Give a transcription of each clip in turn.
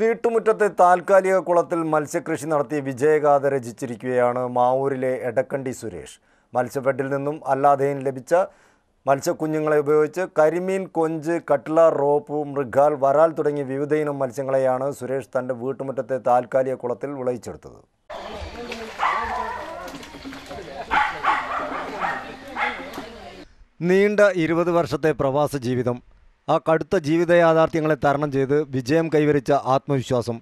വീട്ടുമുറ്റത്തെ താൽക്കാലിക കുളത്തിൽ മത്സ്യകൃഷി നടത്തി വിജയഗാഥ രചിച്ചിരിക്കുകയാണ് മാവൂരിലെ എടക്കണ്ടി സുരേഷ്. മത്സ്യഫെഡിൽ നിന്നും അല്ലാതെയും ലഭിച്ച മത്സ്യക്കുഞ്ഞുങ്ങളെ ഉപയോഗിച്ച് കരിമീൻ കൊഞ്ച് കട്ട്ല റോപ്പ് മൃഗാൽ വരാൽ തുടങ്ങിയ വിവിധയിനം മത്സ്യങ്ങളെയാണ് സുരേഷ് തന്റെ വീട്ടുമുറ്റത്തെ താൽക്കാലിക കുളത്തിൽ വിളയിച്ചെടുത്തത്. നീണ്ട ഇരുപത് വർഷത്തെ പ്രവാസ ജീവിതം ആ കടുത്ത ജീവിത യാഥാർത്ഥ്യങ്ങളെ തരണം ചെയ്ത് വിജയം കൈവരിച്ച ആത്മവിശ്വാസം.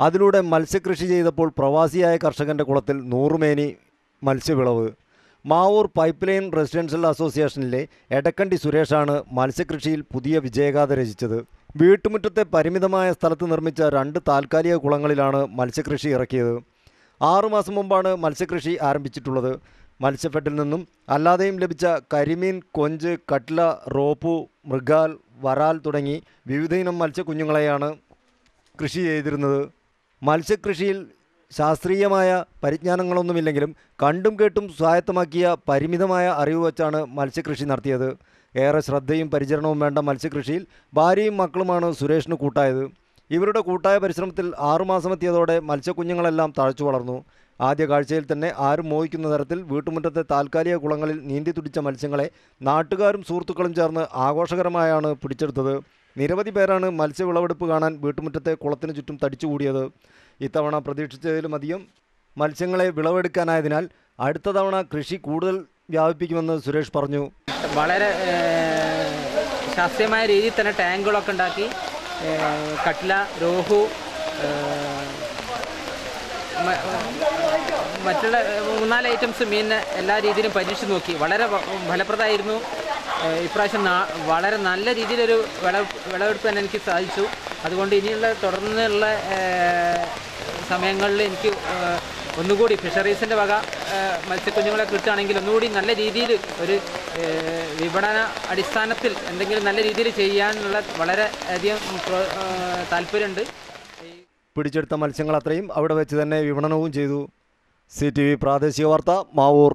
അതിലൂടെ മത്സ്യകൃഷി ചെയ്തപ്പോൾ പ്രവാസിയായ കർഷകന്റെ കുളത്തിൽ നൂറുമേനി മത്സ്യവിളവ്. മാവൂർ പൈപ്പ് ലൈൻ റെസിഡൻഷ്യൽ അസോസിയേഷനിലെ എടക്കണ്ടി സുരേഷാണ് മത്സ്യകൃഷിയിൽ പുതിയ വിജയഗാഥ രചിച്ചത്. വീട്ടുമുറ്റത്തെ പരിമിതമായ സ്ഥലത്ത് നിർമ്മിച്ച രണ്ട് താൽക്കാലിക കുളങ്ങളിലാണ് മത്സ്യകൃഷി ഇറക്കിയത്. ആറുമാസം മുമ്പാണ് മത്സ്യകൃഷി ആരംഭിച്ചിട്ടുള്ളത്. മത്സ്യഫെഡിൽ നിന്നും അല്ലാതെയും ലഭിച്ച കരിമീൻ കൊഞ്ച് കട്ല റോപ്പു മൃഗാൽ വരാൽ തുടങ്ങി വിവിധയിനം മത്സ്യക്കുഞ്ഞുങ്ങളെയാണ് കൃഷി ചെയ്തിരുന്നത്. മത്സ്യകൃഷിയിൽ ശാസ്ത്രീയമായ പരിജ്ഞാനങ്ങളൊന്നുമില്ലെങ്കിലും കണ്ടും കേട്ടും സ്വായത്തമാക്കിയ പരിമിതമായ അറിവ് വച്ചാണ് മത്സ്യകൃഷി നടത്തിയത്. ഏറെ ശ്രദ്ധയും പരിചരണവും വേണ്ട മത്സ്യകൃഷിയിൽ ഭാര്യയും മക്കളുമാണ് സുരേഷിന് കൂട്ടായത്. ഇവരുടെ കൂട്ടായ പരിശ്രമത്തിൽ ആറുമാസമെത്തിയതോടെ മത്സ്യക്കുഞ്ഞുങ്ങളെല്ലാം തഴച്ചു വളർന്നു. ആദ്യ കാഴ്ചയിൽ തന്നെ ആരും മോഹിക്കുന്ന തരത്തിൽ വീട്ടുമുറ്റത്തെ താൽക്കാലിക കുളങ്ങളിൽ നീന്തി തുടിച്ച മത്സ്യങ്ങളെ നാട്ടുകാരും സുഹൃത്തുക്കളും ചേർന്ന് ആഘോഷകരമായാണ് പിടിച്ചെടുത്തത്. നിരവധി പേരാണ് മത്സ്യവിളവെടുപ്പ് കാണാൻ വീട്ടുമുറ്റത്തെ കുളത്തിനു ചുറ്റും തടിച്ചുകൂടിയത് ഇത്തവണ പ്രതീക്ഷിച്ചതിലും അധികം മത്സ്യങ്ങളെ വിളവെടുക്കാനായതിനാൽ അടുത്ത തവണ കൃഷി കൂടുതൽ വ്യാപിപ്പിക്കുമെന്ന് സുരേഷ് പറഞ്ഞു. വളരെ ശാസ്ത്രീയമായ രീതിയിൽ തന്നെ ടാങ്കുകളൊക്കെ ഉണ്ടാക്കി കട്ല രോഹു മറ്റുള്ള മൂന്നാൽ ഐറ്റംസ് മീനിനെ എല്ലാ രീതിയിലും പരീക്ഷിച്ച് നോക്കി. വളരെ ഫലപ്രദമായിരുന്നു. ഇപ്രാവശ്യം വളരെ നല്ല രീതിയിലൊരു വിള വിളവെടുപ്പ് തന്നെ എനിക്ക് സാധിച്ചു. അതുകൊണ്ട് ഇനിയുള്ള തുടർന്നുള്ള സമയങ്ങളിൽ എനിക്ക് ഒന്നുകൂടി ഫിഷറീസിന്റെ വക മത്സ്യക്കുഞ്ഞുങ്ങളെ കിട്ടുകയാണെങ്കിൽ ഒന്നുകൂടി നല്ല രീതിയിൽ ഒരു വിപണന അടിസ്ഥാനത്തിൽ എന്തെങ്കിലും നല്ല രീതിയിൽ ചെയ്യാനുള്ള വളരെ അധികം പ്രോ- താല്പര്യമുണ്ട്. പിടിച്ചെടുത്ത മത്സ്യങ്ങൾ അത്രയും അവിടെ വെച്ച് തന്നെ വിപണനവും ചെയ്തു. സി പ്രാദേശിക വാർത്ത മാവൂർ.